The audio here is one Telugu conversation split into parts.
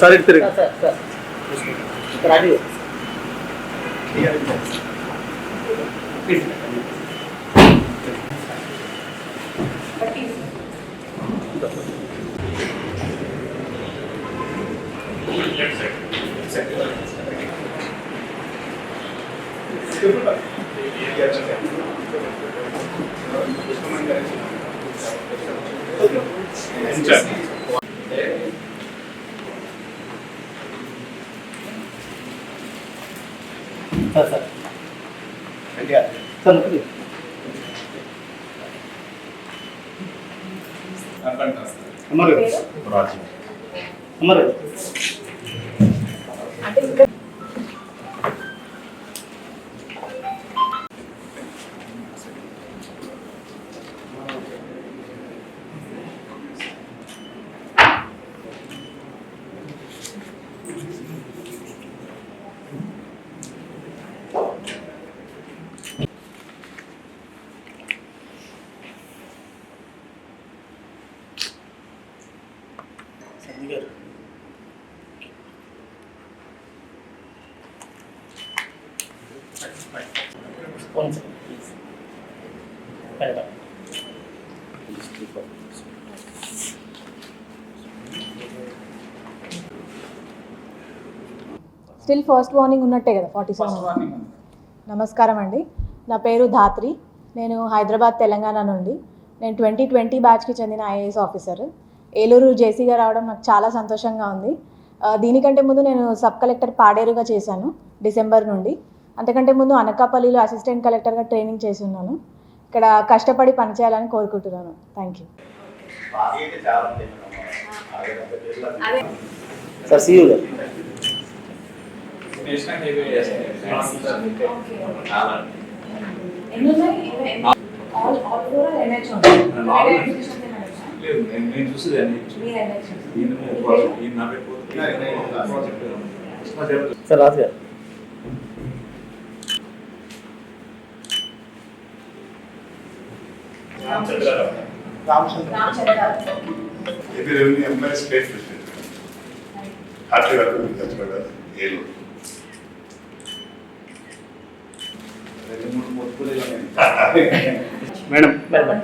సార్ ఇటు తిరిగి. సార్ సార్ ఇక్కడ అది సార్ సార్. సార్ ముఖ్యం అమ్మారు అమ్మారు సన్ని గారు స్టిల్ ఫస్ట్ వార్నింగ్ ఉన్నట్టే కదా ఫార్టీ సెవెన్ నమస్కారం అండి. నా పేరు ధాత్రి. నేను హైదరాబాద్ తెలంగాణ నుండి. నేను ట్వంటీ ట్వంటీ బ్యాచ్కి చెందిన ఐఏఎస్ ఆఫీసర్ ఏలూరు జేసీగా రావడం నాకు చాలా సంతోషంగా ఉంది. దీనికంటే ముందు నేను సబ్ కలెక్టర్ పాడేరుగా చేశాను డిసెంబర్ నుండి. అంతకంటే ముందు అనకాపల్లిలో అసిస్టెంట్ కలెక్టర్గా ట్రైనింగ్ చేసి ఉన్నాను ఇక్కడ కష్టపడి పనిచేయాలని కోరుకుంటున్నాను. Thank you. సార్ నేను. Sir Raju garu. AP revenue employees state president Eluru madam madam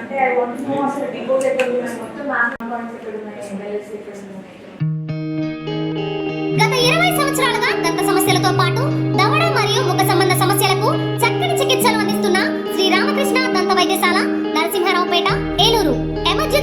అంటే ఐ వాంట్ నో అసలు డిపోలు ఎక్కడ మొత్తం మ్యాన్ పాయింట్స్ ఎక్కడ ఉన్నాయి.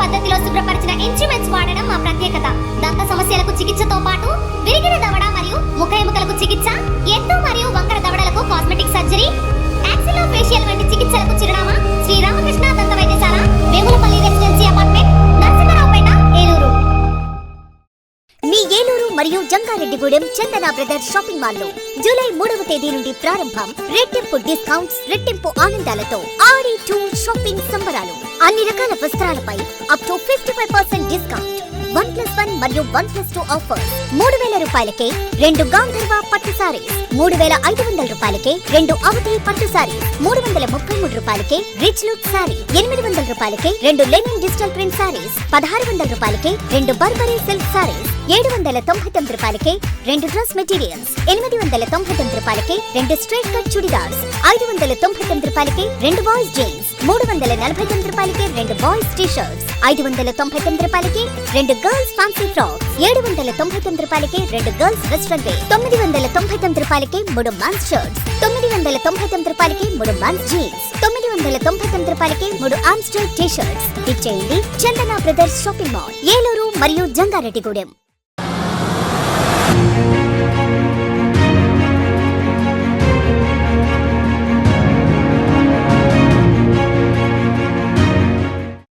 పద్ధతిలో శుభ్రపరిచిన ఇన్స్ట్రుమెంట్స్ వాడడం జంగారెడ్డిగూడెం చందన బ్రదర్స్ షాపింగ్ మాల్లో జూలై మూడవ తేదీ నుండి ప్రారంభం రెట్టింపు డిస్కౌంట్స్ రెట్టింపు ఆనందాలతో ఆడి టూ షాపింగ్ సంబరాలు. అన్ని రకాల వస్త్రాలపై up to fifty five percent discount one plus one మరియు వన్ ప్లస్ టూ ఆఫర్ మూడు వేల రూపాయలకే రెండు గాంధర్వ పట్టు సారీ మూడు వేల ఐదు వందల రూపాయలకే రెండు అవధి పట్టు సారీ మూడు వందల ముప్పై మూడు రూపాయలకే రిచ్ లుక్ సారీ ఎనిమిది వందల రూపాయలకే రెండు లెనిన్ డిజిటల్ ప్రింట్ సారీస్ పదహారు వందల రూపాయలకే రెండు బర్బరీ సిల్క్ సారీస్ ఏడు వందల తొంభై తొమ్మిది రూపాయలకే రెండు డ్రెస్ మెటీరియల్స్ ఎనిమిది వందల తొంభై తొమ్మిది రూపాయలకే రెండు స్ట్రైట్ కట్ చుడిదార్స్ ఐదు వందల తొంభై తొమ్మిది రూపాయలకే రెండు బాయ్స్ జీన్స్ మూడు వందల నలభై తొమ్మిది రూపాయలకే రెండు బాయ్స్ టీ షర్ట్స్ ఐదు వందల తొంభై తొమ్మిది రూపాయలకే రెండు గర్ల్స్ ఫ్యాన్సీ ఫ్రాక్స్ ఏడు వందల తొంభై తొమ్మిది రూపాయలకే రెండు గర్ల్స్ వెస్ట్రన్ వేర్ తొమ్మిది వందల తొంభై తొమ్మిది రూపాయలకే మూడు మన్స్ షర్ట్స్ తొమ్మిది వందల తొంభై తొమ్మిది రూపాయలకి మూడు మన్స్ జీన్స్ తొమ్మిది వందల తొంభై తొమ్మిది రూపాయలకి మూడు ఆమ్స్టర్ టీ షర్ట్స్ ఇచ్చేయండి Chandana brothers shopping mall Eluru మరియు జంగారెడ్డిగూడెం.